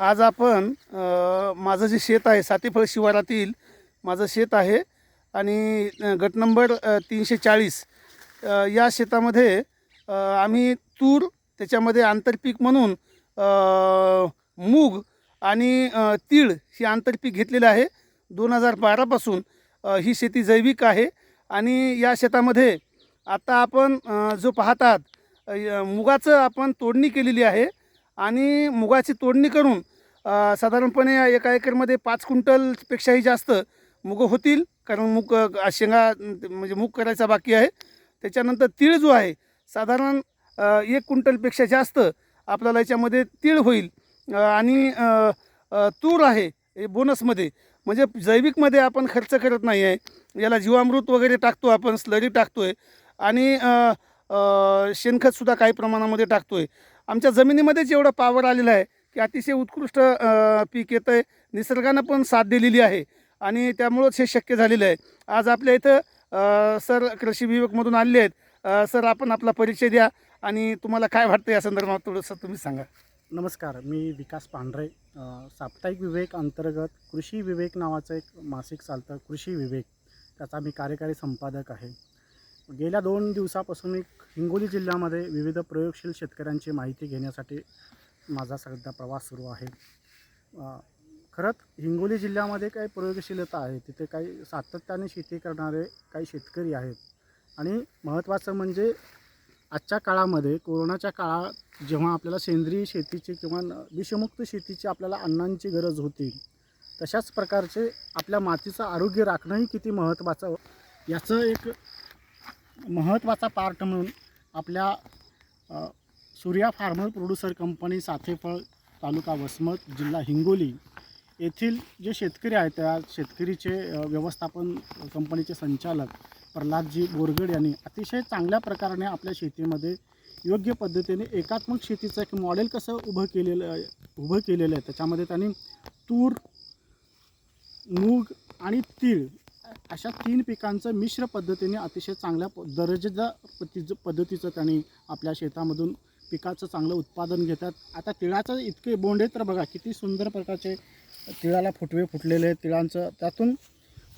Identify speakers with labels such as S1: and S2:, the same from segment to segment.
S1: आज आपण माझं जे शेत आहे सातेफळ शिवारातील माझं शेत आहे आणि गट नंबर तीनशे चाळीस या शेतामध्ये आम्ही तूर त्याच्यामध्ये आंतरपीक म्हणून मूग आणि तीळ ही आंतरपीक घेतलेलं आहे. दोन हजार बारापासून ही शेती जैविक आहे आणि या शेतामध्ये आता आपण जो पाहतात य- मुगाचं आपण तोडणी केलेली आहे आणि मुगाची तोडणी करून साधारणपणे एका एकरमध्ये पाच क्विंटलपेक्षाही जास्त मुग होतील कारण मूग शेंगा म्हणजे मूग करायचा बाकी आहे. त्याच्यानंतर तीळ जो आहे साधारण एक क्विंटलपेक्षा जास्त आपल्याला याच्यामध्ये तीळ होईल. आणि तूर आहे हे बोनसमध्ये. म्हणजे जैविकमध्ये आपण खर्च करत नाही आहे. याला जीवामृत वगैरे टाकतो आपण स्लरी टाकतो आहे आणि शेणखतसुद्धा काही प्रमाणामध्ये टाकतो आहे आमच्या जमिनीमध्येच एवढं पावर आलेलं आहे. की अतिशय उत्कृष्ट पीक येतं आहे निसर्गानं पण साथ दिलेली आहे आणि त्यामुळंच हे शक्य झालेलं आहे. आज आपल्या इथं सर कृषी विभागमधून आलेले आहेत. सर आपण आपला परिचय द्या आणि तुम्हाला काय वाटतं या संदर्भात थोडंसं तुम्ही सांगा.
S2: नमस्कार मी विकास पांढरे साप्ताहिक विवेक अंतर्गत कृषी विवेक नावाचं एक मासिक चालतं कृषी विवेक. त्याचा मी कार्यकारी संपादक आहे. गेल्या दोन दिवसापासून मी हिंगोली जिल्ह्यामध्ये विविध प्रयोगशील शेतकऱ्यांची माहिती घेण्यासाठी माझा सध्या प्रवास सुरू आहे. खरंच हिंगोली जिल्ह्यामध्ये काही प्रयोगशीलता आहे. तिथे काही सातत्याने शेती करणारे काही शेतकरी आहेत. आणि महत्त्वाचं म्हणजे आजच्या काळामध्ये कोरोनाच्या काळात जेव्हा आपल्याला सेंद्रिय शेतीची किंवा विषमुक्त शेतीची आपल्याला अन्नांची गरज होती तशाच प्रकारचे आपल्या मातीचं आरोग्य राखणंही किती महत्त्वाचं याचं एक महत्त्वाचा पार्ट म्हणून आपल्या Surya farmer producer company Sathephal तालुका वसमत जिल्हा हिंगोली येथील जे शेतकरी आहेत त्या शेतकरीचे व्यवस्थापन कंपनीचे संचालक प्रल्हादजी बोरगड यांनी अतिशय चांगल्या प्रकाराने आपल्या शेतीमध्ये योग्य पद्धतीने एकात्मक शेतीचं एक मॉडेल कसं उभं केलेलं उभं केलेलं आहे. त्याच्यामध्ये त्यांनी तूर मूग आणि तीळ अशा तीन पिकांचं मिश्र पद्धतीने अतिशय चांगल्या प- दर्जेदार पद्धतीचं त्यांनी आपल्या शेतामधून पिकाचं चांगलं उत्पादन घेतात. आता तिळाचं इतके बोंडे तर बघा किती सुंदर प्रकारचे तिळाला फुटवे फुटलेले आहेत. तिळांचं त्यातून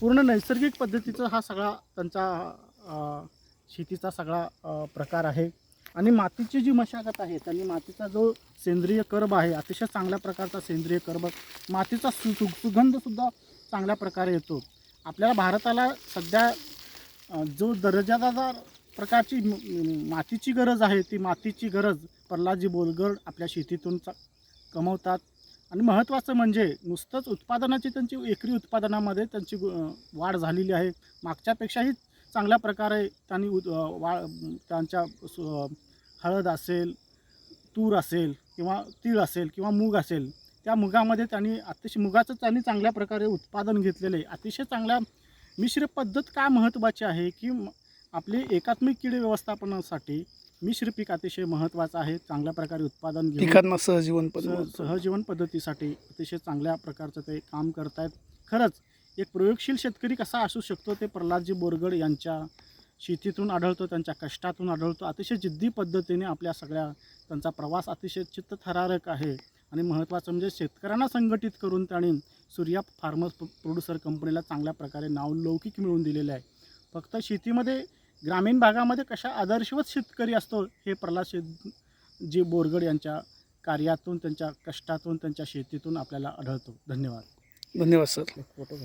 S2: पूर्ण नैसर्गिक पद्धतीचा हा सगळा त्यांचा शेतीचा सगळा प्रकार आहे. आणि मातीची जी मशागत आहे त्यांनी मातीचा जो सेंद्रिय कर्ब आहे अतिशय चांगल्या प्रकारचा सेंद्रिय कर्ब मातीचा सु सु सुगंधसुद्धा चांगल्या प्रकारे येतो. आपल्याला भारताला सध्या जो दर्जादार प्रकारची मातीची गरज आहे ती मातीची गरज प्रल्हादजी बोलगड आपल्या शेतीतून कमवतात. आणि महत्त्वाचं म्हणजे नुसतंच उत्पादनाची त्यांची एकरी उत्पादनामध्ये त्यांची वाढ झालेली आहे. मागच्यापेक्षाही चांगल्या प्रकारे त्यांनी वा त्यांच्या सु- हळद असेल तूर असेल किंवा तीळ असेल किंवा मूग असेल त्या मुगामध्ये त्यांनी अतिशय मुगाचं त्यांनी चांगल्या प्रकारे उत्पादन घेतलेलं आहे. अतिशय चांगल्या मिश्र पद्धत का महत्त्वाची आहे की आपली एकात्मिक कीड व्यवस्थापनासाठी मिश्र पीक अतिशय महत्त्वाचं आहे. चांगल्या प्रकारे उत्पादन घेऊन
S1: पिकांना सहजीवन
S2: सहजीवन पद्धतीसाठी अतिशय चांगल्या प्रकारचं ते काम करतायत. खरंच एक प्रयोगशील शेतकरी कसा असू शकतो ते प्रल्हादजी बोरगड यांच्या शेतीतून आढळतो त्यांच्या कष्टातून आढळतो. अतिशय जिद्दी पद्धतीने आपल्या सगळ्या त्यांचा प्रवास अतिशय चित्तथरारक आहे. आणि महत्त्वाचं म्हणजे शेतकऱ्यांना संघटित करून त्यांनी सूर्या फार्मर्स प्रोड्युसर कंपनीला चांगल्या प्रकारे नावलौकिक मिळवून दिलेलं आहे. फक्त शेतीमध्ये ग्रामीण भागामध्ये कशा आदर्शवत शेतकरी असतो हे प्रल्हाद शेत जी बोरगड यांच्या कार्यातून त्यांच्या कष्टातून त्यांच्या शेतीतून आपल्याला आढळतो. धन्यवाद.
S1: धन्यवाद सर.
S2: फोटो